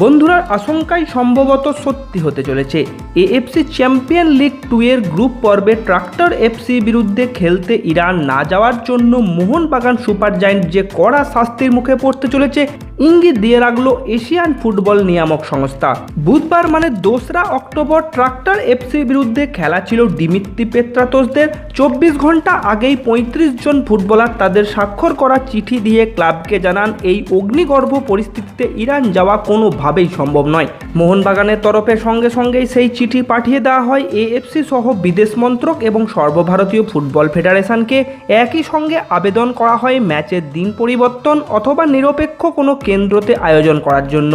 বন্ধুরার আশঙ্কাই সম্ভবত সত্যি হতে চলেছে। এএফসি চ্যাম্পিয়ন লিগ টু এর গ্রুপ পর্বে ট্রাক্টর এফসি বিরুদ্ধে খেলতে ইরান না যাওয়ার জন্য মোহনবাগান সুপার জায়েন্ট যে কড়া শাস্তির মুখে পড়তে চলেছে ইঙ্গিত দিয়ে রাখল এশিয়ান ফুটবল নিয়ামক সংস্থা। বুধবার মানে দোসরা অক্টোবর ট্রাক্টর এফসির বিরুদ্ধে খেলা ছিল ডিমিত্রি পেত্রাতোসদের চব্বিশ ঘণ্টা আগেই পঁয়ত্রিশ জন ফুটবলার তাদের স্বাক্ষর করা চিঠি দিয়ে ক্লাবকে জানান, এই অগ্নিগর্ভ পরিস্থিতিতে ইরান যাওয়া কোনোভাবেই সম্ভব নয়। মোহনবাগানের তরফে সঙ্গে সঙ্গেই সেই চিঠি পাঠিয়ে দেওয়া হয় এএফসি সহ বিদেশ মন্ত্রক এবং সর্বভারতীয় ফুটবল ফেডারেশনকে। একই সঙ্গে আবেদন করা হয় ম্যাচের দিন পরিবর্তন অথবা নিরপেক্ষ কোনো কেন্দ্রতে আয়োজন করার জন্য।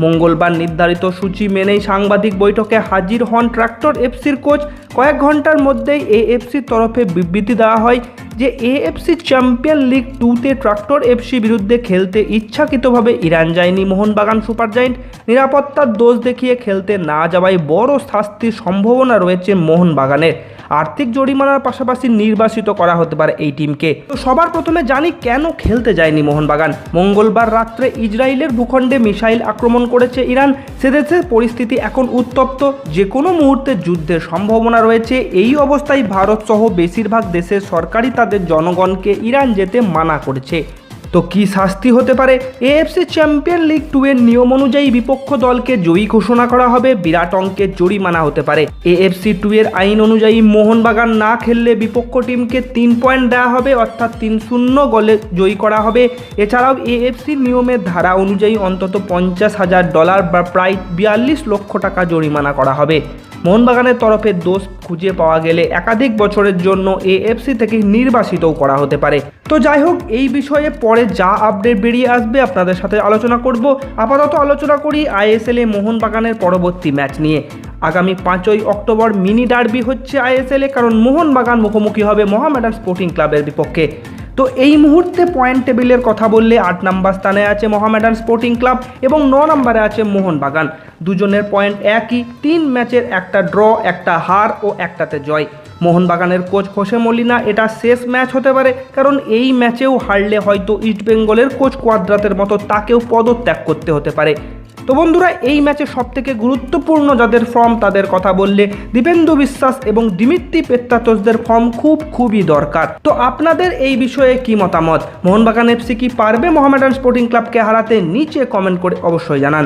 মঙ্গলবার নির্ধারিত সূচি মেনেই সাংবাদিক বৈঠকে হাজির হন ট্রাক্টর এফসির কোচ। কয়েক ঘণ্টার মধ্যেই এএফসির তরফে বিবৃতি দেওয়া হয় যে এএফসি চ্যাম্পিয়ন লিগ টুতে ট্রাক্টর এফসি বিরুদ্ধে খেলতে ইচ্ছাকৃতভাবে ইরান যায়নি মোহনবাগান সুপার জায়েন্ট। নিরাপত্তার দোষ দেখিয়ে খেলতে না যাওয়ায় বড় শাস্তির সম্ভাবনা রয়েছে মোহনবাগানের। আর্থিক জরিমানার পাশাপাশি নির্বাসিত করা হতে পারে এই টিমকে। তো সবার প্রথমে জানি কেন খেলতে যায়নি মোহনবাগান। মঙ্গলবার রাত্রে ইসরায়েলের ভূখণ্ডে মিসাইল আক্রমণ করেছে ইরান। সেদেশের পরিস্থিতি এখন উত্তপ্ত। যে কোনো মুহূর্তে যুদ্ধের সম্ভাবনা রয়েছে। এই অবস্থায় ভারত সহ বেশিরভাগ দেশের সরকারি তাদের জনগণকে ইরান যেতে মানা করেছে। তো কি শাস্তি হতে পারে? এএফসি চ্যাম্পিয়ন লিগ টু এর নিয়ম অনুযায়ী বিপক্ষ দলকে জয়ী ঘোষণা করা হবে, বিরাট অঙ্কের জরিমানা হতে পারে। এএফসি টু এর আইন অনুযায়ী মোহনবাগান না খেললে বিপক্ষ টিমকে তিন পয়েন্ট দেওয়া হবে, অর্থাৎ তিন শূন্য গোলে জয়ী করা হবে। এছাড়াও এএফসি নিয়মের ধারা অনুযায়ী অন্তত পঞ্চাশ হাজার ডলার বা প্রায় বিয়াল্লিশ লক্ষ টাকা জরিমানা করা হবে। মোহনবাগানের তরফে দোষ খুঁজে পাওয়া গেলে একাধিক বছরের জন্য এএফসি থেকে নির্বাসিতও করা হতে পারে। তো যাই হোক, এই বিষয়ে পরে যা আপডেট বেরিয়ে আসবে আপনাদের সাথে আলোচনা করব। আপাতত আলোচনা করি আইএসএল এ মোহনবাগানের পরবর্তী ম্যাচ নিয়ে। আগামী পাঁচই অক্টোবর মিনি ডার্বি হচ্ছে আইএসএল এ, কারণ মোহনবাগান মুখোমুখি হবে মোহামেডান স্পোর্টিং ক্লাবের বিপক্ষে। তো এই মুহূর্তে পয়েন্ট টেবিলের কথা বললে আট নাম্বার স্থানে আছে মোহামেডান স্পোর্টিং ক্লাব এবং ন নম্বরে আছে মোহনবাগান। দুজনের পয়েন্ট একই, তিন ম্যাচের একটা ড্র একটা হার ও একটাতে জয়। মোহনবাগানের কোচ হোসে মলিনা, এটা শেষ ম্যাচ হতে পারে, কারণ এই ম্যাচেও হারলে হয়তো ইস্ট বেঙ্গলের কোচ কোয়াদ্রাতের মতো তাকেও পদত্যাগ করতে হতে পারে। তো বন্ধুরা, এই ম্যাচে সবথেকে গুরুত্বপূর্ণ যাদের ফর্ম তাদের কথা বললে দীপেন্দু বিশ্বাস এবং দিমিত্রি পেত্তাতোসদের ফর্ম খুব খুবই দরকার। তো আপনাদের এই বিষয়ে কি মতামত? মোহনবাগান এফসি কি পারবে? মোহামেডান স্পোর্টিং ক্লাবকে হারাতে? নিচে কমেন্ট করে অবশ্যই জানান।